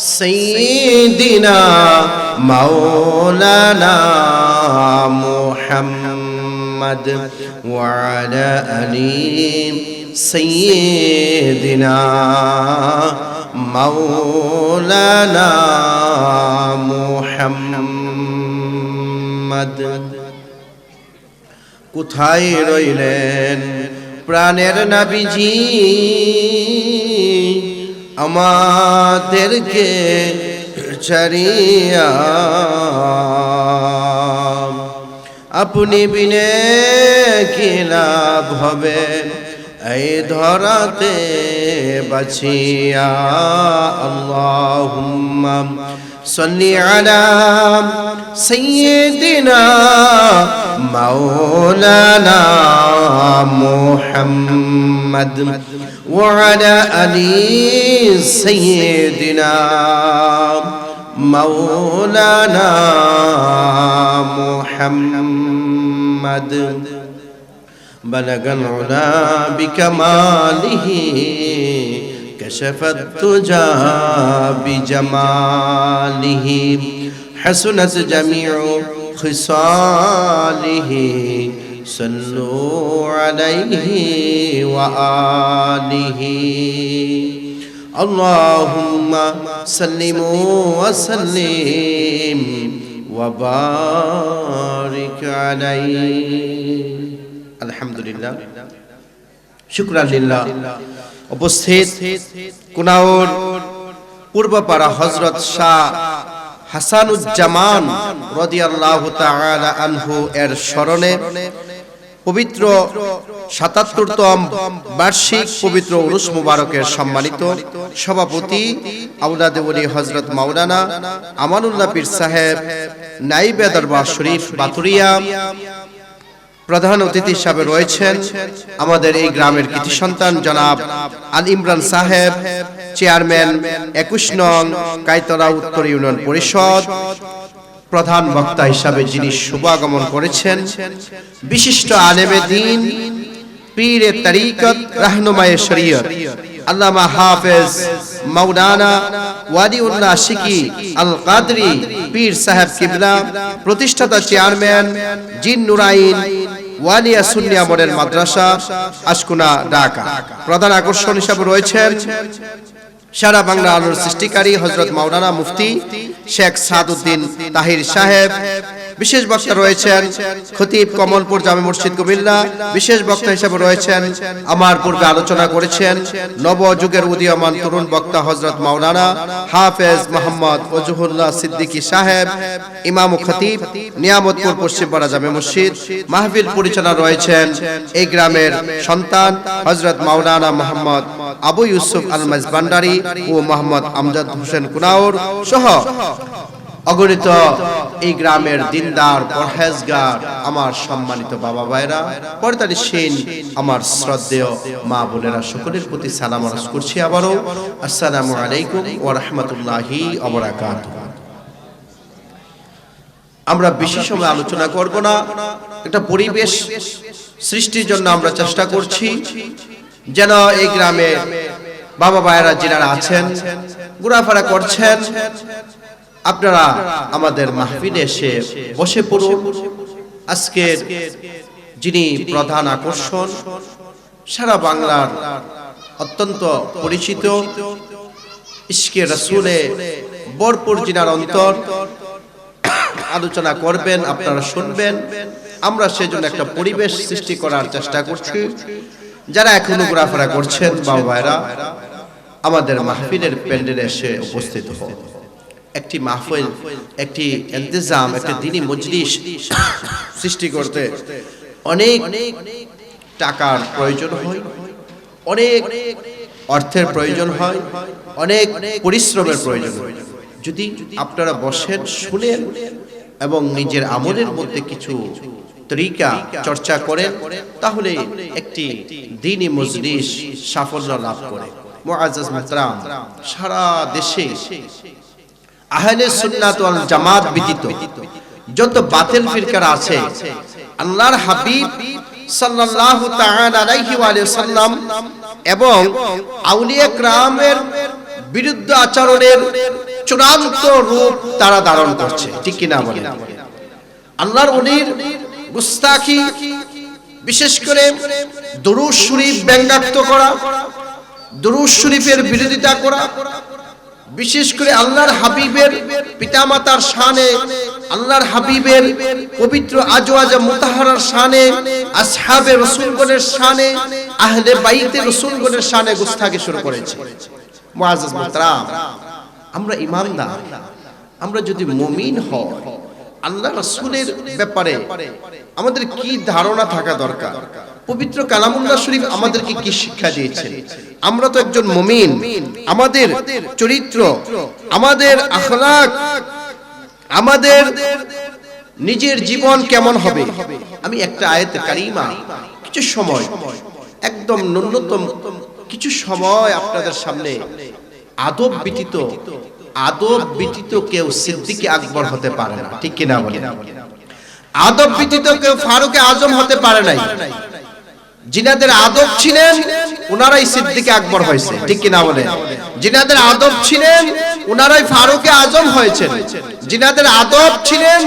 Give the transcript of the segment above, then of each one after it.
سيدنا مولانا محمد وعلى آله سيدنا مولانا محمد কোথায় রইলেন প্রাণের নাবিজি আমাদেরকে ছাড়িয়া আপনি বিনে কি লাভ হবে? এই ধরাতে বাছিয়া আল্লাহুম্মা صلي على سيدنا مولانا محمد وعلى آل سيدنا مولانا محمد. بلغ العلا بكماله كشفت تجاه بجماله حسنت جميع خصاله. صلوا عليه وآله. اللهم سلموا وسلم وبارك عليه. الحمد لله. شكرا لله. উপস্থিত কুনাউর পূর্বপাড়া হজরত শাহ হাসানুজ্জামান রদিয়াল্লাহু তাআলা আনহু এর স্মরণে পবিত্র সাতাত্তরতম বার্ষিক পবিত্র উরুস মুবারকের সম্মানিত সভাপতি আউলাদেবলী হজরত মাওলানা আমানুল্লাহ পীর সাহেব নাইবে দরবার শরীফ বাতুরিয়া প্রধান অতিথি হিসাবে রয়েছেন আমাদের এই গ্রামের কৃতি সন্তান জনাব আল ইমরান সাহেব, চেয়ারম্যান একুশ নং কাইতলা উত্তর ইউনিয়ন পরিষদ, প্রধান বক্তা হিসাবে যিনি শুভাগমন করেছেন, বিশিষ্ট আলেমে দিন, পীরে তরিকত, রাহনুমায়ে শরীয়ত, আল্লামা হাফেজ মাওলানা ওয়ালিউল্লাহ শিকি আল কাদরি পীর সাহেব কিবলা, প্রতিষ্ঠাতা চেয়ারম্যান জিন নুরাইন ওয়ালিয়া সুন্নিয়া মডেল মাদ্রাসা, আশকুনা, ঢাকা। প্রধান আকর্ষণ হিসাবে রয়েছেন সারা বাংলা আলোর সৃষ্টিকারী হজরত মাওলানা মুফতি শেখ সাদুদ্দিন তাহির সাহেব। বিশেষ বক্তা রয়েছেন খতিব কমলপুর জামে মসজিদ কুমিল্লা। বিশেষ বক্তা হিসেবে রয়েছেন আমার পূর্বে আলোচনা করেছেন নব যুগের উদীয়মান তরুণ বক্তা হজরত মাওলানা হাফেজ মোহাম্মদ ওজহুল্লাহ সিদ্দিকী সাহেব, ইমাম খতিব, নিয়ামতপুর পশ্চিমপাড়া জামে মসজিদ। মাহফিল পরিচালনা রয়েছেন এই গ্রামের সন্তান হজরত মাওলানা মোহাম্মদ আবু ইউসুফ আল ভান্ডারী ও মোহাম্মদ আমজাদ হোসেন কুনাউর সহ অগণিত এই গ্রামের দিনদার, পরহেজগার, আমার সম্মানিত বাবা ভাইরা পর্দারি সেন আমার শ্রদ্ধেয় মা বোনেরা, সকলের প্রতি সালাম আরজ করছি আবারও। আসসালামু আলাইকুম ও রহমতুল্লাহি অবরাকাত আমরা বেশি সময় আলোচনা করব না, একটা পরিবেশ সৃষ্টির জন্য আমরা চেষ্টা করছি, যেন এই গ্রামে বাবা ভাইয়েরা যারা আছেন, ঘোরাফেরা করছেন আপনারা আমাদের মাহফিলে এসে বসে পড়ুন। আজকের যিনি প্রধান আকর্ষণ, সারা বাংলার অত্যন্ত পরিচিত ইস্কে রসুলে বরপুর জিনার অন্তর। আলোচনা করবেন, আপনারা শুনবেন। আমরা সেজন্য একটা পরিবেশ সৃষ্টি করার চেষ্টা করছি। যারা এখনও ঘোরাফেরা করছেন, বাবা ভাইরা, আমাদের মাহফিলের প্যান্ডেলে এসে উপস্থিত হন। একটি মাহফিল, একটি ইন্তজাম, একটি দিনী মজলিস সৃষ্টি করতে অনেক টাকার প্রয়োজন হয়, অনেক অর্থের প্রয়োজন হয়, অনেক পরিশ্রমের প্রয়োজন হয়। যদি আপনারা বসেন, শুনেন এবং নিজের আমলের মধ্যে কিছু তরিকা চর্চা করেন, তাহলে একটি দিনই মজলিস সাফল্য লাভ করে। মুহতারাম, সারা দেশে আহলে সুন্নাত ওয়াল জামাত ব্যতীত যত বাতিল ফিরকার আছে, আল্লাহর হাবিব সাল্লাল্লাহু তাআলা আলাইহি ওয়া সাল্লাম এবং আউলিয়া کرامের বিরুদ্ধ আচরণের চূড়ান্ত রূপ তারা ধারণ করছে। ঠিক কিনা বলেন? আল্লাহর ওলির গুস্তাখি, বিশেষ করে দুরুদ শরীফ ব্যঙ্গাত্ম করা, দুরুদ শরীফের বিরোধিতা করা বিশেষ করে আল্লাহর হাবিবের পিতামাতার শানে, আল্লাহর হাবিবের পবিত্র আজওয়াজা মুতাহারার শানে, আসহাবে রসুলগণের শানে, আহলে বাইতে রসুলগণের শানে গুস্তাখি শুরু করেছে। মুআজ্জাজ মুহতারাম আমরা ইমানদার। আমরা যদি মুমিন হই, আল্লাহ রাসূলের ব্যাপারে আমাদের কি ধারণা থাকা দরকার? পবিত্র কালামুল্লাহ শরীফ আমাদেরকে কি শিক্ষা দিয়েছে? আমরা তো একজন মুমিন। আমাদের চরিত্র, আমাদের আখলাক, আমাদের নিজের জীবন কেমন হবে? আমি একটা আয়াত কারিমা, কিছু সময়, একদম ন্যূনতম কিছু সময় আপনাদের সামনে আদব ব্যতীত আদব ব্যতীত কেউ সিদ্দিকে আকবর হতে পারে না। ঠিক কিনা বলে আদব ব্যতীত কেউ ফারুকে আজম হতে পারে নাই। জিনাদের আদব ছিলেন ওনারাই সিদ্দিকে আকবর হয়েছে। ঠিক কিনা বলে? জিনাদের আদব ছিলেন ওনারাই ফারুকে আজম হয়েছেন। জিনাদের আদব ছিলেন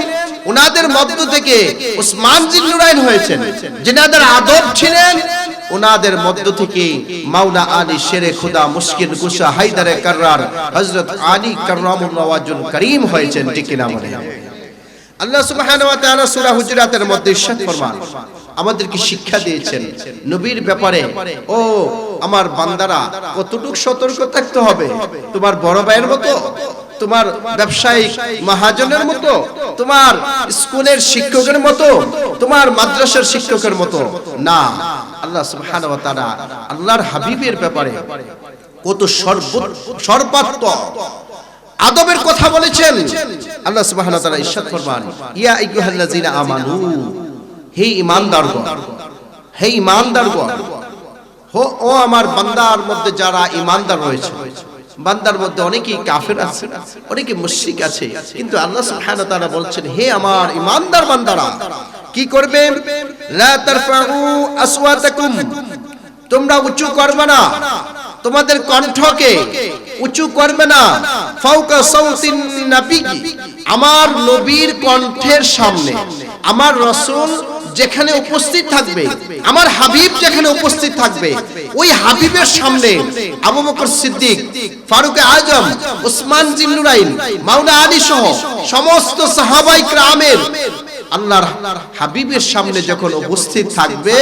ওনাদের মধ্য থেকে উসমান জিল্লুরাইন হয়েছেন। জিনাদের আদব ছিলেন ওনাদের মধ্য থেকে মাওলা আলী শেরে খুদা মুশকিল কুশা হায়দারে কাররার হযরত আলী কাররামুল্লাহ ওয়াজুল করিম হয়েছেন। ঠিক কিনা বলে? আল্লাহ সুবহানাহু ওয়া তাআলা সূরা হুজুরাতের মধ্যে ইরশাদ ফরমান। আমাদেরকে শিক্ষা দিয়েছেন? নবীর ব্যাপারে, ও আমার বান্দারা, কতটুকু সতর্ক থাকতে হবে? তোমার বড় ভাইয়ের মতো, তোমার ব্যবসায়িক মহাজনের মতো, তোমার স্কুলের শিক্ষকের মতো, তোমার মাদ্রাসার শিক্ষকের মতো। না, আল্লাহ সুবহানাহু ওয়া তাআলা আল্লাহর হাবিবের ব্যাপারে কত সর্ব সর্বাত্মক আদবের কথা বলেছেন। আল্লাহ সুবহানাহু ওয়া তাআলা ইরশাদ ফরমান। ইয়া আইয়ুহাল্লাযিনা আমানু, হে ঈমানদারগণ হে ঈমানদারগণ, হো, ও আমার বান্দার মধ্যে যারা ঈমানদার রয়েছে, বান্দার মধ্যে অনেকেই কাফের আছে, অনেকে মুশরিক আছে, কিন্তু আল্লাহ সুবহানাহু ওয়া তাআলা বলছেন, হে আমার ঈমানদার বান্দারা, কি করবে? লা তারফাউ আসওয়াতাকুম, তোমরা উঁচু করবে না, তোমাদের কণ্ঠকে উঁচু করবে না। ফাউকা সাউতিন নাবি। আমার নবীর কণ্ঠের সামনে আমার রসুল যেখানে উপস্থিত থাকবে, আমার হাবিব যেখানে উপস্থিত থাকবে, ওই হাবিবের সামনে আবু বকর সিদ্দিক, ফারুক আজম, উসমান জিন্নুরাইন মাওলা আলী সহ সমস্ত সাহাবাই ক্রামের আল্লাহর হাবিবের সামনে যখন উপস্থিত থাকবে,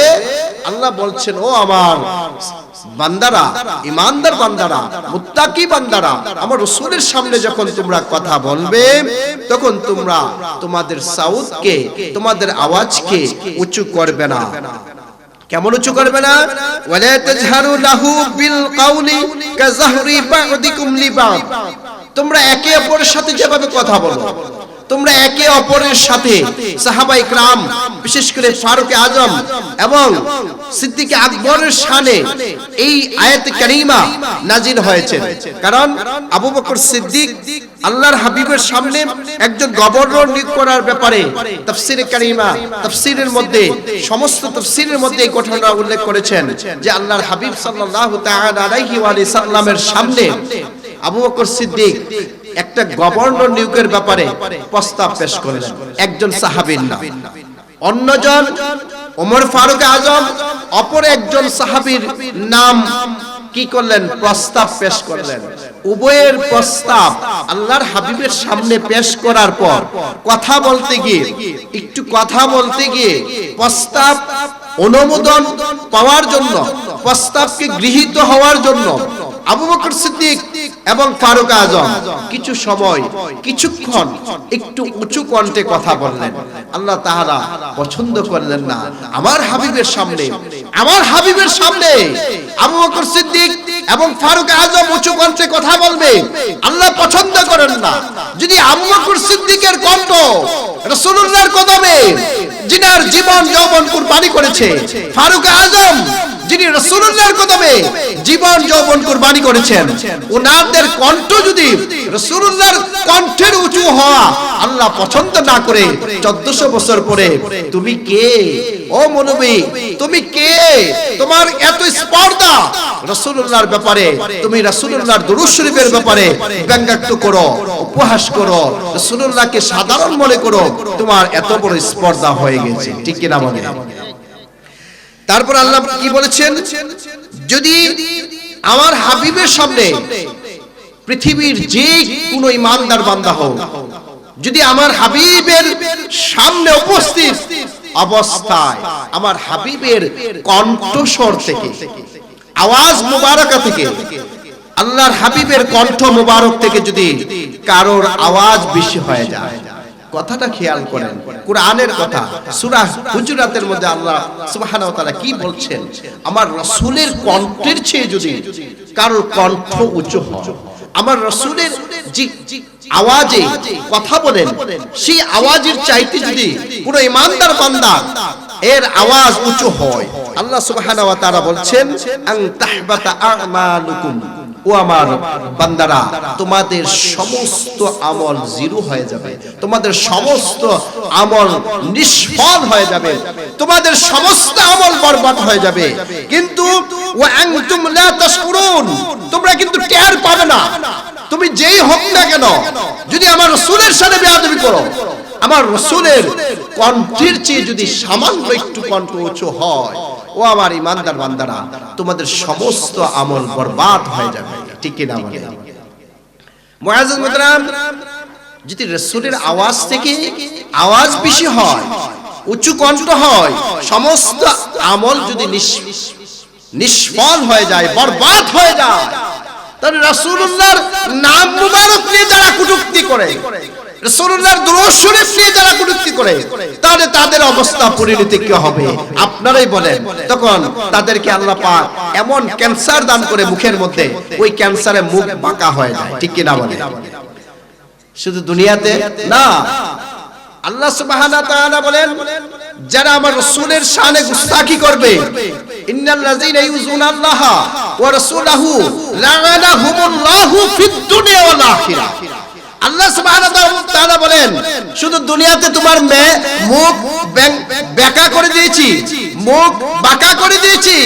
আল্লাহ বলছেন, ও আমার বান্দারা, ইমানদার বান্দারা, মুত্তাকি বান্দারা, আমার রসুলের সামনে যখন তোমরা কথা বলবে, তখন তোমরা তোমাদের সাউথকে, তোমাদের আওয়াজকে উঁচু করবে না। কেমন উঁচু করবে না? ওয়ালা তাজহারু লাহু বিল কাউলি কাযাহরি বা'দিকুম লিবা'দ তোমরা একে অপরের সাথে যেভাবে কথা বলো তোমরা একে অপরের সাথে সাহাবাই ক্রাম, বিশেষ করে ফারুক আজম এবং সিদ্দিক আকবরের শানে এই আয়াত কারিমা নাজিল হয়েছে। কারণ আবু বকর সিদ্দিক আল্লাহর হাবিবের সামনে একজন গভর্নর নিয়োগ করার ব্যাপারে তাফসিরে কারিমা, তাফসিরের মধ্যে, সমস্ত তাফসিরের মধ্যে এই ঘটনা উল্লেখ করেছেন যে আল্লাহর হাবিব সাল্লাল্লাহু তাআলা আলাইহি ওয়া সাল্লামের সামনে আবু বকর সিদ্দিক একটা গভর্নর নিয়োগের ব্যাপারে প্রস্তাব পেশ করলেন একজন সাহাবীর নাম। অন্যজন ওমর ফারুক আজম অপর একজন সাহাবীর নাম কি করলেন? প্রস্তাব পেশ করলেন। উভয়ের প্রস্তাব আল্লাহর হাবিবের সামনে পেশ করার পর কথা বলতে গিয়ে একটু কথা বলতে গিয়ে প্রস্তাব অনুমোদন পাওয়ার জন্য প্রস্তাবকে গৃহীত হওয়ার জন্য আবু বকর সিদ্দিক এবং ফারুক আজম কিছু সময়, কিছুক্ষণ একটু উঁচু কণ্ঠে কথা বললেন। আল্লাহ তাহারা পছন্দ করলেন না। আমার হাবিবের সামনে, আমার হাবিবের সামনে আবু বকর সিদ্দিক এবং ফারুক আজম উঁচু কণ্ঠে কথা বলবে। আল্লাহ পছন্দ করেন না। যদি আবু বকর সিদ্দিকের কণ্ঠ, রাসূলুল্লাহর কদমে যিনার জীবন যৌবন কুরবানি করেছে, ফারুক আজম যিনি রাসূলুল্লাহর কদমে জীবন যৌবন কুরবানি করেছেন, ওনাদের কণ্ঠ যদি রাসূলুল্লাহর কণ্ঠের উঁচু হওয়া আল্লাহ পছন্দ না করে 1400 বছর পরে তুমি কে? ও মনবী তুমি কে? তোমার এত স্পর্ধা রাসূলুল্লাহর ব্যাপারে, তুমি রাসূলুল্লাহর দুরূদ শরীফের ব্যাপারে ব্যঙ্গাক্ত করো, উপহাস করো, রাসূলুল্লাহকে সাধারণ মনে করো, তোমার এত বড় স্পর্ধা হয়ে গেছে, ঠিক কিনা বলে তারপর আল্লাহ কি বলেছেন? যদি আমার হাবিবের সামনে পৃথিবীর যে কোনো ইমানদার বান্দা হোক যদি আমার হাবিবের সামনে উপস্থিত অবস্থায় আমার হাবিবের কণ্ঠস্বর থেকে আওয়াজ মুবারকা থেকে আল্লাহর হাবিবের কণ্ঠ মুবারক থেকে যদি কারোর আওয়াজ বেশি হয়ে যায়। কথাটা খেয়াল করেন। কোরআনের কথা, সূরা হুজুরাতের মধ্যে আল্লাহ সুবহানাহু ওয়া তাআলা কি বলছেন? আমার রাসূলের কণ্ঠের চেয়ে যদি কারোর কণ্ঠ উঁচু হয়, আমার রাসূলের যে আওয়াজে কথা বলেন, সেই আওয়াজের চাইতে যদি কোনো ইমানদার বান্দা এর আওয়াজ উঁচু হয়, আল্লাহ সুবহানাহু ওয়া তাআলা বলছেন আন তাহবাতা আমালুকুম। ও আমার বান্দারা, তোমাদের সমস্ত আমল জিরো হয়ে যাবে। তোমাদের সমস্ত আমল নিষ্ফল হয়ে যাবে। তোমাদের সমস্ত আমল বরবাদ হয়ে যাবে। কিন্তু তোমরা কিন্তু টের পাবে না। তুমি যেই হোক না কেন, যদি আমার রাসূলের সাথে বেয়াদবি করো, আমার রসুলের কণ্ঠের চেয়ে যদি সামান্য একটু কণ্ঠ উঁচু হয় ও আমার ইমানদার বান্দারা, তোমাদের সমস্ত আমল বরবাদ হয়ে যাবে। ঠিক কিনা বলে? যদি রসুলের আওয়াজ থেকে আওয়াজ বেশি হয়, উঁচু কণ্ঠ হয়, সমস্ত আমল যদি নিষ্ফল হয়ে যায়, বরবাদ হয়ে যায়, তাহলে রাসূলুল্লাহর নাম মুবারক নিয়ে যারা কটূক্তি করে রাসূলুল্লাহর দুরূদ শরীফ নিয়ে যারা কটূক্তি করে, তাহলে তাদের অবস্থা পরিণতি কি হবে? আপনারাই বলেন। তখন তাদেরকে আল্লাহ পাক এমন ক্যান্সার দান করে মুখের মধ্যে, ওই ক্যান্সারে মুখ বাঁকা হয়ে যায়। ঠিক কি না বলে শুধু দুনিয়াতে? না। আল্লাহ সুবহানাহু তাআলা বলেন, যারা আমার রাসূলের শানে গুস্তাখি করবে ইন্নাল্লাযীনা ইউযুনা আল্লাহ ওয়া রাসূলাহু লা'নাহুমুল্লাহু ফিদ দুনিয়া ওয়াল আখিরাহ। আল্লাহ তাআলা বলেন, শুধু দুনিয়াতে তোমার মেয়ে মুখ বেঁকা করে দিয়েছি, মুখ বাঁকা করে দিয়েছি।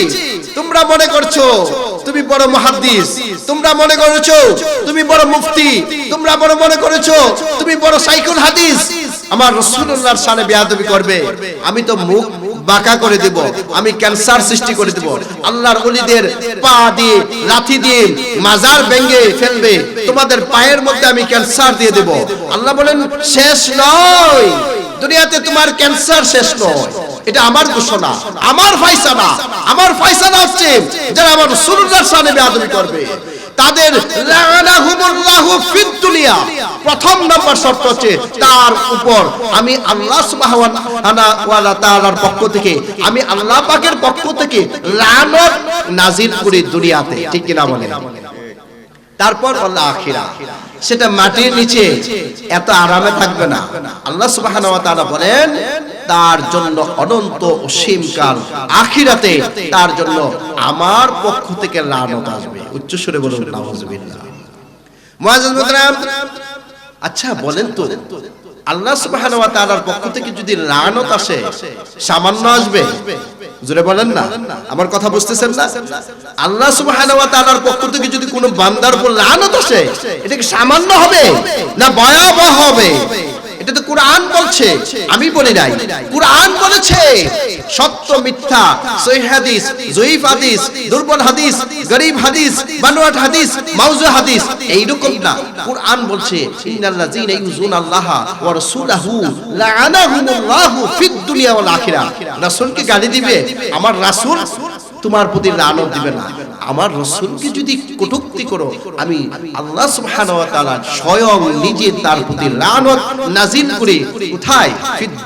তোমরা মনে করছ তুমি বড় মুহাদ্দিস, তোমরা মনে করছ তুমি বড় মুফতি, তোমরা বড় মনে করেছ তুমি বড় সাইকুল হাদিস আমার রাসূলুল্লাহর শানে বেয়াদবি করবে, আমি তো মুখ বাঁকা করে দেব, আমি ক্যান্সার সৃষ্টি করে দেব। আল্লাহর ওলিদের পা দিয়ে, লাথি দিয়ে মাজার ভেঙে ফেলবে, তোমাদের পায়ের মধ্যে আমি ক্যান্সার দিয়ে দেব। আল্লাহ বলেন, শেষ নয়। দুনিয়াতে তোমার ক্যান্সার শেষ নয়। এটা আমার ঘোষণা, আমার ফাইসানা আমার ফাইসানা হচ্ছে যারা আমার রাসূলুল্লাহর শানে বেয়াদবি করবে। তাদের প্রথম নম্বর শর্ত হচ্ছে তার উপর। আমি আল্লাহ তাআলার পক্ষ থেকে আমি আল্লাহ পাকের পক্ষ থেকে লানত নাজিল করি দুনিয়াতে। ঠিক কিনা বলে তারপর আল্লাহ আখিরা সেটা মাটির নিচে এত আরামে থাকবে না। আল্লাহ তাআলা বলেন, তার জন্য অনন্ত অসীম কাল আখিরাতে তার জন্য আমার পক্ষ থেকে লানত আসবে। উচ্চ সুরে বলুন, নাউজুবিল্লাহ। মুআজ্জাজ মুহতারাম আচ্ছা বলেন তো আল্লাহ সুবহানাহু ওয়া তাআলার পক্ষ থেকে যদি লানত আসে, সামান্য আসবে। জোরে বলেন না? আমার কথা বুঝতেছেন না? আল্লাহ সুবহানাহু ওয়া তাআলার পক্ষ থেকে যদি কোনো বান্দার উপর লানত আসে, এটা কি সামান্য হবে না ভয়াবহ হবে? এটা তো কোরআন বলছে। আমি বলি নাই। কোরআন বলেছে, সত্য মিথ্যা সহিহ হাদিস, জয়ীফ হাদিস, দুর্বল হাদিস, গরিব হাদিস, বানোয়াট হাদিস মাউজু হাদিস, এইরকম না। কোরআন বলছে, ইন্নাল্লাযীনা ইউযুনাল্লাহা ওয়া রাসূলাহু লাআনাহুমুল্লাহু ফিদ দুনিয়া ওয়াল আখিরাহ। রাসূলকে গালি দিবে? আমার রাসূল তোমার প্রতি লানত দিবে না। আমার রসুলকে যদি কটুক্তি করো, আমি আল্লাহ সুহান স্বয়ং নিজে তার প্রতি লানত নাজিল করে। উঠায়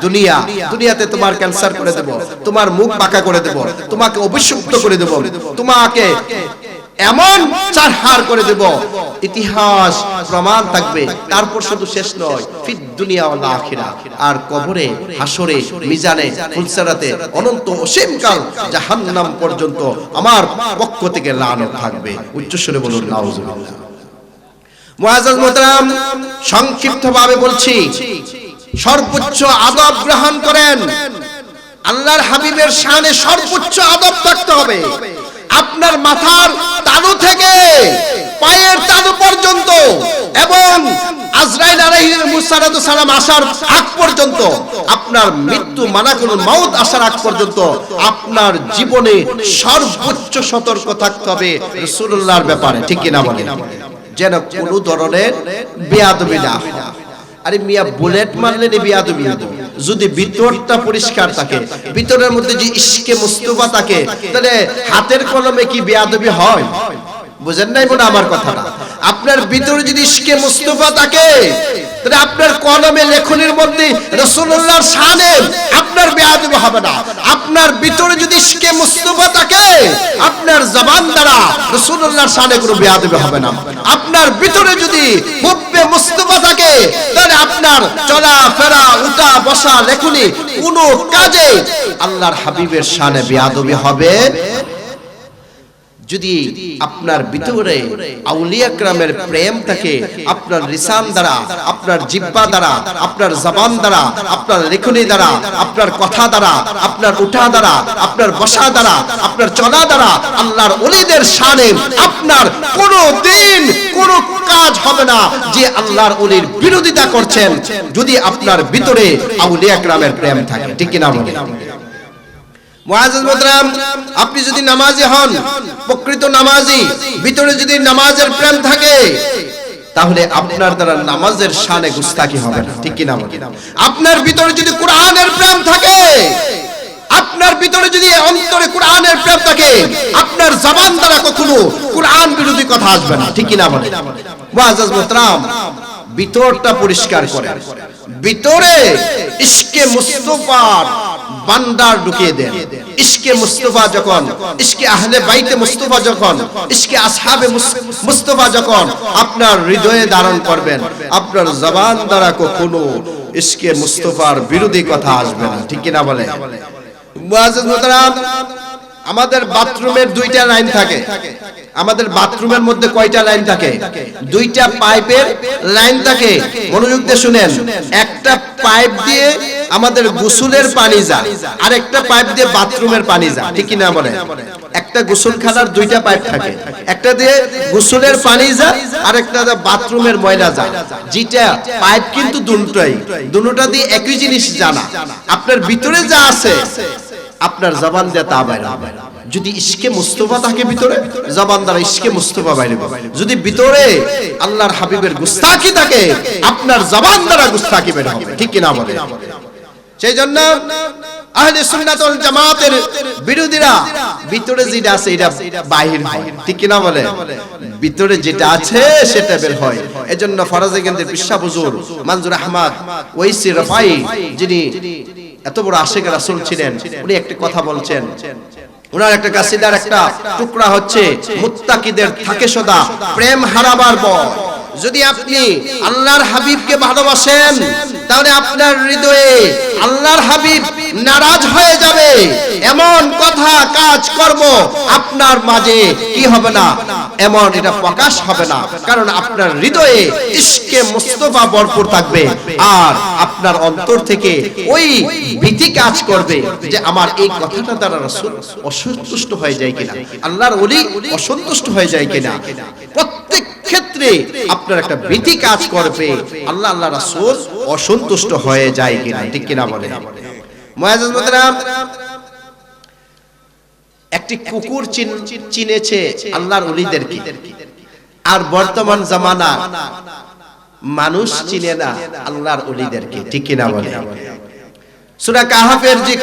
দুনিয়া। দুনিয়াতে তোমার ক্যান্সার করে দেব, তোমার মুখ পাকা করে দেব, তোমাকে অভিশপ্ত করে দেব, তোমাকে এমন চারহার করে দেব, ইতিহাস, প্রমাণ থাকবে, তারপর শুধু শেষ নয়, ফিদ দুনিয়া ওয়াল আখিরা। আর কবরে হাসরে মিজানে, ফুলসারাতে, অনন্ত অসীমকাল জাহান্নাম পর্যন্ত আমার পক্ষ থেকে লানত থাকবে। উচ্চস্বরে বলুন, নাউজুবিল্লাহ। মুআজ্জাজ মুহতারাম, সংক্ষিপ্তভাবে বলছি, সর্বোচ্চ আদব গ্রহণ করেন। আল্লাহর হাবিবের শানে সর্বোচ্চ আদব থাকতে হবে। আপনার মাথার তালু থেকে পায়ের তালু পর্যন্ত এবং আজরাইল আলাইহির মুসারাদু সালাম আসার আগ পর্যন্ত, আপনার মৃত্যু কোন মাউত আসার আগ পর্যন্ত আপনার জীবনে সর্বোচ্চ সতর্ক থাকতে হবে রাসূলুল্লাহর ব্যাপারে, ঠিক কি না বলেন? যেন কোনো ধরনের বেয়াদবি না হয়। আরে মিয়া বুলেট মারলে নেবি আদমি। যদি ভিতরটা পরিষ্কার থাকে ভিতরের মধ্যে যে ইশকে মুস্তফা থাকে তাহলে হাতের কলমে কি বেয়াদবি হয়? বুঝেন নাই মনে আমার কথাটা? আপনার ভিতরে যদি ইশকে মুস্তফা থাকে, তাহলে আপনার কলমে লেখনের মধ্যে রাসূলুল্লাহর শানে আপনার বেয়াদবি হবে না। আপনার ভিতরে যদি ইশকে মুস্তফা থাকে, আপনার জবান দ্বারা রাসূলুল্লাহর শানে কোনো বেয়াদবি হবে না। আপনার ভিতরে যদি হুব্বে মুস্তফা থাকে, তাহলে আপনার চলা ফেরা উঠা বসা লেখনি কোনো কাজে আল্লাহর হাবিবের শানে বেয়াদবি হবে যদি আপনার ভিতরে আউলিয়া ক্রামের প্রেম থাকে, আপনার রিসান দ্বারা, আপনার জিব্বা দ্বারা, আপনার জবান দ্বারা, আপনার লেখনী দ্বারা, আপনার কথা দ্বারা, আপনার উঠা দ্বারা, আপনার বসা দ্বারা, আপনার চলা দ্বারা, আল্লাহর অলিদের শানে আপনার কোনো দিন কোনো কাজ হবে না যে আল্লাহর অলির বিরোধিতা করছেন, যদি আপনার ভিতরে আউলিয়া ক্রামের প্রেম থাকে। ঠিক কিনা বলে আপনি যদি নামাজি হন, প্রকৃত নামাজি, ভিতরে যদি নামাজের প্রেম থাকে, তাহলে আপনার দ্বারা নামাজের শানে গুস্তাকি হবে না। ঠিক কি আপনার ভিতরে যদি কোরআনের প্রেম থাকে, আপনার ভিতরে যদি অন্তরে কোরআনের প্রেম থাকে, আপনার জবান দ্বারা কখনো কোরআন বিরোধী কথা আসবে না। ঠিক কি না বলে মুআজ্জাজ মুহতারাম, ভিতরটা পরিষ্কার করেন। ভিতরে ইশকে মুস্তফার বান্দার ঢুকিয়ে দেন। ইশকে মুস্তফা যখন, ইশকে আহলে বাইতে মুস্তফা যখন, ইশকে আসহাবে মুস্তফা যখন আপনার হৃদয়ে ধারণ করবেন, আপনার জবান দ্বারা কখনো ইশকে মুস্তফার বিরোধী কথা আসবে না। ঠিক কিনা বলে? মুআজ্জাজ মুহতারাম আমাদের বাথরুমের দুইটা লাইন থাকে। আমাদের বাথরুমের মধ্যে কয়টা লাইন থাকে? দুইটা পাইপের লাইন থাকে। মনোযোগ দিয়ে শুনেন। একটা পাইপ দিয়ে আমাদের গোসলের পানি যায় আর একটা পাইপ দিয়ে বাথরুমের পানি যায় ঠিক না বলে? একটা গোসলখানার দুইটা পাইপ থাকে। একটা দিয়ে গোসলের পানি যায় আর একটা বাথরুমের ময়লা যায় যেটা পাইপ কিন্তু দুটোই। দুটোটা দিয়ে একই জিনিস জানা। আপনার ভিতরে যা আছে আপনার জবান দিয়ে তা বাইরে। যদি ইশকে মুস্তফা থাকে ভিতরে, জবান দ্বারা ইশকে মুস্তফা বাইরে। যদি ভিতরে আল্লাহর হাবিবের গুস্তাকি থাকে, আপনার জবান দ্বারা গুস্তাকি বের হবে। ঠিক কিনা বলে? সেই জন্য আহলে সুন্নাত ওয়াল জামাতের বিরোধীরা ভিতরে যেটা আছে, এটা বাহির হয়। ঠিক কিনা বলে? ভিতরে যেটা আছে, সেটা বের হয়। এজন্য ফরাজে কেন্দ্রের পিসা হুজুর মনজুর আহমদ ওয়াইসি রফাই, যিনি এত বড় আশেখ রাসুল ছিলেন, উনি একটা কথা বলছেন। ওনার একটা কাসিদার একটা টুকরা হচ্ছে, মুত্তাকিদের থাকে সদা, প্রেম হারাবার বয় যদি আপনি আল্লাহর হাবিবকে ভালোবাসেন, তাহলে আপনার হৃদয়ে আল্লাহর হাবিব নারাজ হয়ে যাবে। এমন কথা, কাজ করব আপনার মাঝে কি হবে না? এমন এটা প্রকাশ হবে না। কারণ আপনার হৃদয়ে ইশকে মুস্তফা ভরপুর থাকবে। আর আপনার অন্তর থেকে ওই ভীতি কাজ করবে যে আমার এই কথাটা দ্বারা রাসূল অসন্তুষ্ট হয়ে যায় কিনা? আল্লাহর ওলি অসন্তুষ্ট হয়ে যায় কিনা? প্রত্যেক ক্ষেত্রে আপনার একটা ভীতি কাজ করবে। আল্লাহ আল্লাহ রাসূল অসন্তুষ্ট হয়ে যায় কিনা, ঠিক কিনা বলে মুআজ্জাজ মুহতারাম, একটি কুকুর চিনেছে আল্লাহর ওলিদেরকে। আর বর্তমান জামানা মানুষ চিনে না আল্লাহর ওলিদেরকে, ঠিক কিনা বলে সূরা কাহাফের যে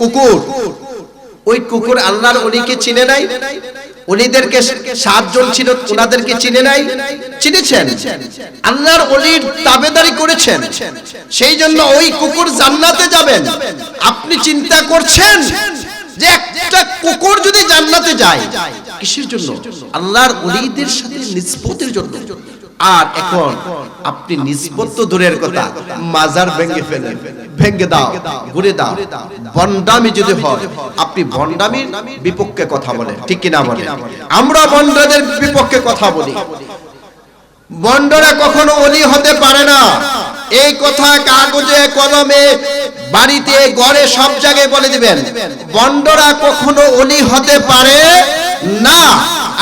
কুকুর, ওই কুকুর আল্লাহর ওলিকে চিনে নাই? অলিদেরকে সাতজন ছিল ওনাদেরকে চিনে নাই। চিনেছেন? আল্লাহর অলির তাবেদারি করেছেন। সেই জন্য ওই কুকুর জান্নাতে যাবেন। আপনি চিন্তা করছেন যে একটা কুকুর যদি জান্নাতে যায়, কিসের জন্য? আল্লাহর অলিদের সাথে নিস্পত্তির জন্য। আর এখন আপনি নিষ্পত্ত তো দূরের কথা মাজার ভেঙে ফেলে ভেঙে দাও ঘুরে দাও। বন্ডামি যদি হয় আপনি বন্ডামির বিপক্ষে কথা বলে ঠিক কিনা বলে আমরা বন্ডাদের বিপক্ষে কথা বলি। বন্ডরা কখনো অলি হতে পারে না। এই কথা কাগজে কলমে বাড়িতে গড়ে সব জায়গায় বলে দিবেন। বন্ডরা কখনো অলি হতে পারে না।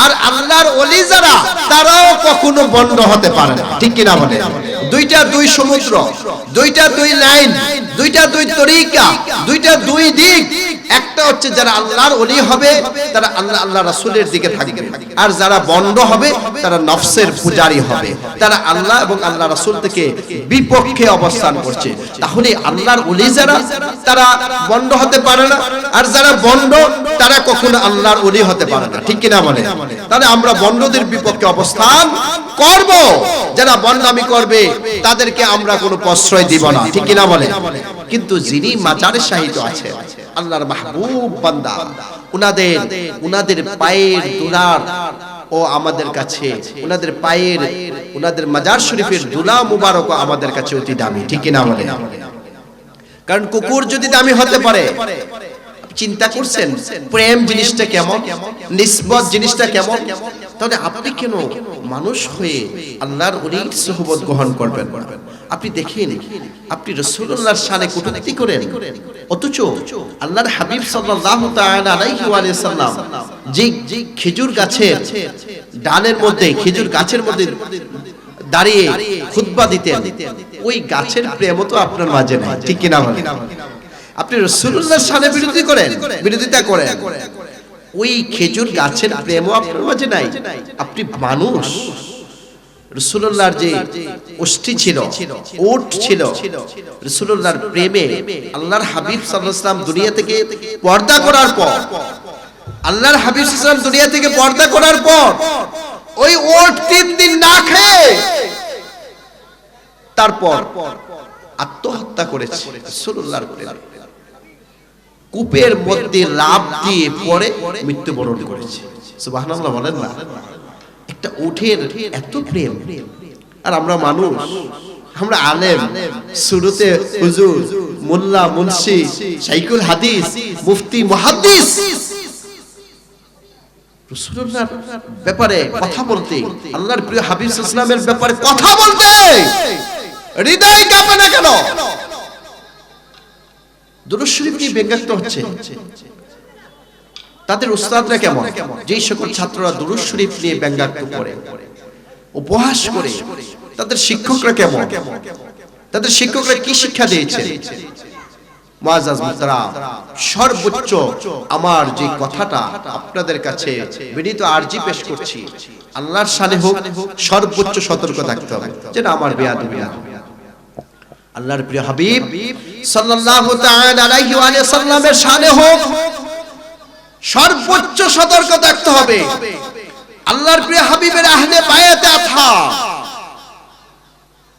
আর আল্লাহর অলি যারা, তারাও কখনো বন্ড হতে পারে না। ঠিক কিনা বলে? দুইটা দুই সমুদ্র, দুইটা দুই লাইন, দুইটা দুই তরিকা, দুইটা দুই দিক। একটা হচ্ছে যারা আল্লাহর অলি হবে, তারা আল্লাহ আল্লাহ রাসূলের দিকে থাকবে। আর যারা বন্ড হবে, তারা নফসের পূজারী হবে। তারা আল্লাহ এবং আল্লাহ রাসুল থেকে বিপক্ষে অবস্থান করছে। তাহলে আল্লাহর অলি যারা, তারা বন্ড হতে পারে না। আর যারা বন্ড তারা কখনো আল্লাহর অলি হতে পারে না। ঠিক কিনা বলে? তাহলে আমরা বন্ডদের বিপক্ষে অবস্থান করব। যারা বন্ডামি করবে, তাদেরকে আমরা কোনো প্রশ্রয় দিব না। ঠিক কিনা বলে? কিন্তু যিনি মাজারের সাহিত্য আছে, আল্লাহর মাহবুব বান্দা, উনাদের উনাদের পায়ের দুলার ও আমাদের কাছে, উনাদের পায়ের, উনাদের মাজার শরীফের দুলা মুবারক আমাদের কাছে অতি দামি। ঠিক কিনা বলে? কারণ কুকুর যদি দামি হতে পারে চিন্তা করছেন প্রেম জিনিসটা কেমন নিসবত জিনিসটা কেমন? তাহলে আপনি কেন মানুষ হয়ে আল্লাহর অলির সহবত গ্রহণ করবেন। আপনি দেখেন আপনি রসুল্লাহর সানে কটূক্তি করেন। অথচ আল্লাহর হাবিব সাল্লাল্লাহু তাআলা আলাইহি ওয়া সাল্লাম যে খেজুর গাছের ডালের মধ্যে খেজুর গাছের মধ্যে দাঁড়িয়ে খুতবা দিতেন ওই গাছের প্রেম তো আপনার মাঝে নাই ঠিক কিনা বলেন? আপনি রসুল্লাহর সানে বিরোধী করেন, বিরোধিতা করেন। ওই খেজুর গাছের প্রেমও আপনার মাঝে নাই। আপনি মানুষ। রসুল্লাহর যে অষ্টি ছিল, ওট ছিল রসুল্লাহর প্রেমে আল্লাহর হাবিব সাল্লাম দুনিয়া থেকে পর্দা করার পর, আল্লাহর হাবিব সাল্লাম দুনিয়া থেকে পর্দা করার পর, ওই ওট তিন দিন না খেয়ে তারপর আত্মহত্যা করেছে রসুল্লাহর প্রেমে। কূপের মধ্যে লাভ দিয়ে পরে মৃত্যুবরণ করেছে। বলেন না? একটা উঠের এত প্রেম। আর আমরা মানুষ, আমরা আলেম শুরুতে হুজুর, মোল্লা, মুন্সি শাইকুল হাদিস, মুফতি রাসূলুল্লাহর ব্যাপারে কথা বলতে, আল্লাহর প্রিয় হাবিব ইসলামের ব্যাপারে কথা বলতে, হৃদয় কাঁপে না কেন? দুরুদ শরীফ নিয়ে হচ্ছে। তাদের উস্তাদরা কেমন? যেই সকল ছাত্ররা নিয়ে করে, উপহাস করে, তাদের শিক্ষকরা কেমন? তাদের শিক্ষকরা কি শিক্ষা দিয়েছে সর্বোচ্চ আমার যে কথাটা আপনাদের কাছে বিনীত আরজি পেশ করছি, আল্লাহর শানে হোক সর্বোচ্চ সতর্ক থাকতে হবে। যেন আমার বেয়াদবি না হয়। আল্লাহর প্রিয় হাবিব, সাল্লাল্লাহু তাআলা আলাইহি ওয়া সাল্লামের শানে হোক, সর্বোচ্চ সতর্ক থাকতে হবে। আল্লাহর প্রিয় হাবিবের আহলে বায়াতে আথা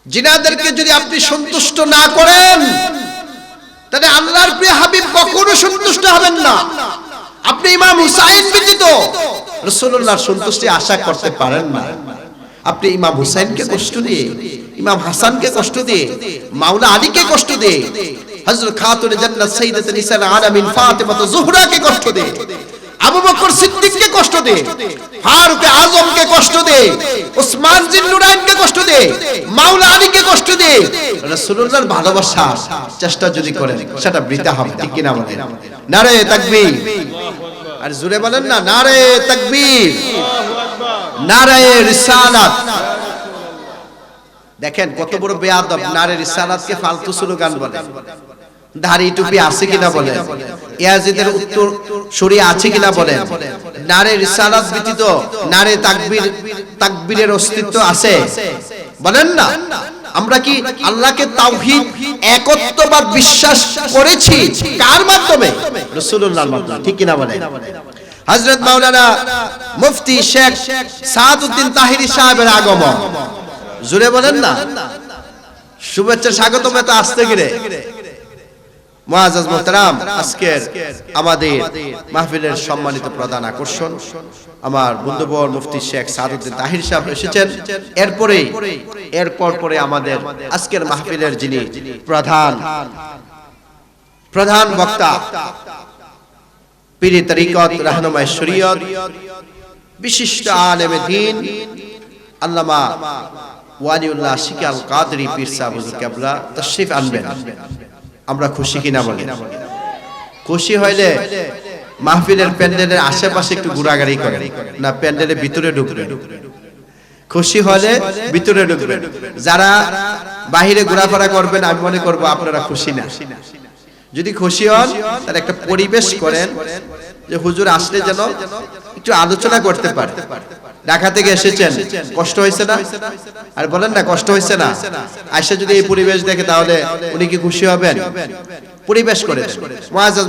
জিনাদেরকে যদি আপনি সন্তুষ্ট না করেন, তাহলে আল্লাহর প্রিয় হাবিব কখনো সন্তুষ্ট হবেন না। আপনি ইমাম হুসাইন ব্যতীত, রাসূলুল্লাহর সন্তুষ্টি আশা করতে পারেন না। আপনি ইমাম হুসাইনকে কষ্ট দিয়ে ইমাম হাসানকে কষ্ট দিয়ে মাওলা আলীকে কষ্ট দিয়ে হযরত খাতুন জান্নাত সাইয়্যিদাত নিসাল আলামিন ফাতেমা জোহরাকে কষ্ট দিয়ে আবু বকর সিদ্দিককে কষ্ট দে ফারুক আজমকে কষ্ট দে ওসমান জিন্নুরাইনকে কষ্ট দে মাওলা আলীকে কষ্ট দে রাসূলুল্লাহর ভালোবাসা চেষ্টা যদি করেন সেটা বৃথা হবে ঠিক কিনা বলেন নারে তাকবীর আর জোরে বলেন না নারে তাকবীর দেখেন কত বড় বেয়াদব নারে রিসালাতকে ফালতু স্লোগান বলে। দাড়ি টুপি আছে কিনা বলে। ইয়াজিদের উত্তর সরি আছে কিনা বলে। নারে রিসালাত ব্যতীত নারে তাকবীর তাকবীরের অস্তিত্ব আছে। বলেন না, আমরা কি আল্লাহকে তাওহীদ একত্ববাদ বিশ্বাস করেছি? কার মাধ্যমে? রাসূলুল্লাহর মাধ্যমে। ঠিক কিনা বলে? হযরত মাওলানা মুফতি শেখ সাদউদ্দিন তাহিরি সাহেবের আগমন। জুড়ে বলেন না? শুভেচ্ছা স্বাগত এত আসতে গিরে। মুআজ্জাজ মুহতারাম, আজকের আমাদের মাহফিলের সম্মানিত প্রধান আকর্ষণ, আমার বন্ধুবর মুফতি শেখ সাদউদ্দিন তাহির সাহেব এসেছেন। এরপরে, এরপর পরে আমাদের আজকের মাহফিলের যিনি প্রধান প্রধান বক্তা পীরি তরিকত, রাহনুমায় শরীয়ত, বিশিষ্ট আলেমে দিন, আল্লামা ওয়ালিউল্লাহ শিকাল কাদরি পীর হুজুর কেবলা তশরিফ আনবেন। আমরা খুশি কিনা বলি খুশি হইলে মাহফিলের প্যান্ডেলের আশেপাশে একটু ঘোরাঘুরি করে না প্যান্ডেলের ভিতরে ঢুকবে খুশি হলে ভিতরে ঢুকবেন। যারা বাহিরে ঘোরাফেরা করবেন, আমি মনে করব আপনারা খুশি না। যদি খুশি হন, তাহলে একটা পরিবেশ করেন যে হুজুর আসলে যেন একটু আলোচনা করতে পারে। ঢাকা থেকে এসেছেন, কষ্ট হয়েছে না? আর বলেন না, কষ্ট হয়েছে না? আইসা যদি এই পরিবেশ দেখে, তাহলে উনি কি খুশি হবেন? পরিবেশ করে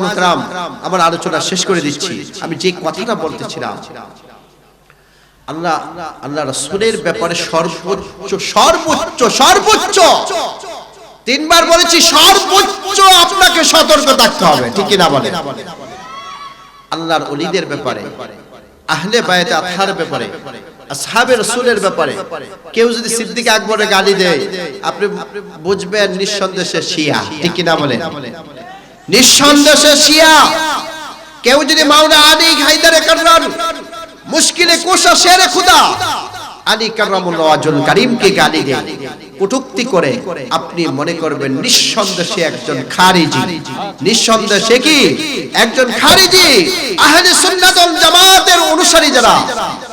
মুহতারাম আমার আলোচনা শেষ করে দিচ্ছি। আমি যে কথাটা বলতেছিলাম, আল্লাহ আল্লাহ রাসূলের ব্যাপারে সর্বোচ্চ সর্বোচ্চ সর্বোচ্চ তিনবার বলেছি সর্বোচ্চ আপনাকে সতর্ক থাকতে হবে, ঠিক কি না বলে আল্লাহর অলিদের ব্যাপারে, আহলে বায়াতে আথার ব্যাপারে, আসহাবে রসুলের ব্যাপারে, কেউ যদি সিদ্দিক আকবরের গালি দেয়, আপনি বুঝবেন নিঃসন্দেহে শিয়া, ঠিক কি না বলে নিঃসন্দেহে শিয়া। কেউ যদি মাওলা আলী হায়দারে কাররান মুশকিলে কোষা শেরে খুদা, আলী কার্রামুল্লাহ আজল কারিমকে গালি দেয়। কটুক্তি করে আপনি মনে করবেন, নিঃসন্দেহে একজন খারিজি। নিঃসন্দেহে কি? একজন খারিজি। আহলে সুন্নাত ওয়াল জামাতের অনুসারী যারা।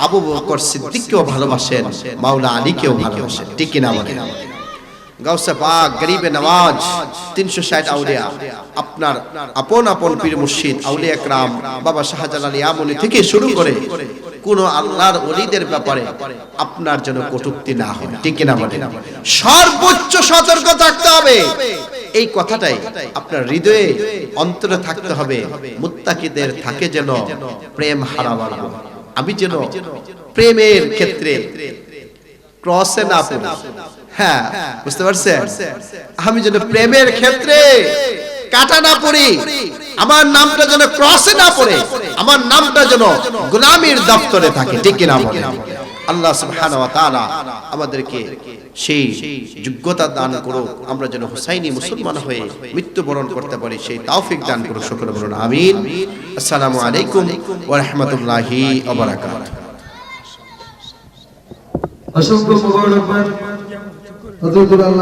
আবু বকর সিদ্দিককেও ভালোবাসেন মাওলানা আলীকেও ভালোবাসেন। ঠিক কিনা বলেন? নওয়াজ, তিনশো আপন ক্রাম বাবা থেকে শুরু করে কোন আল্লাহর ব্যাপারে আপনার জন্য কটুক্তি না হয়। ঠিক কিনা বলে সর্বোচ্চ সতর্ক থাকতে হবে। এই কথাটাই আপনার হৃদয়ে অন্তরে থাকতে হবে। মুত্তাকিদের থাকে যেন প্রেম হারাবার আমি যেন প্রেমের ক্ষেত্রে ক্রসে না পড়ি। হ্যাঁ বুঝতে পারছেন? আমি যেন প্রেমের ক্ষেত্রে কাটা না পড়ি আমার নামটা যেন ক্রসে না পড়ে আমার নামটা যেন গোলামীর দপ্তরে থাকে ঠিক কিনা আল্লাহ সুবহানাহু ওয়া তাআলা আমাদেরকে সেই যোগ্যতা দান করুক আমরা যেন হুসাইনি মুসলমান হয়ে মৃত্যুবরণ করতে পারি সেই তৌফিক দান করুক সকলে বলুন আমিন। আসসালামু আলাইকুম ওয়া রাহমাতুল্লাহি ওয়া বারাকাতুহু। অসংখ্য মোবারকবাদ। হযরতুল আল্লাহ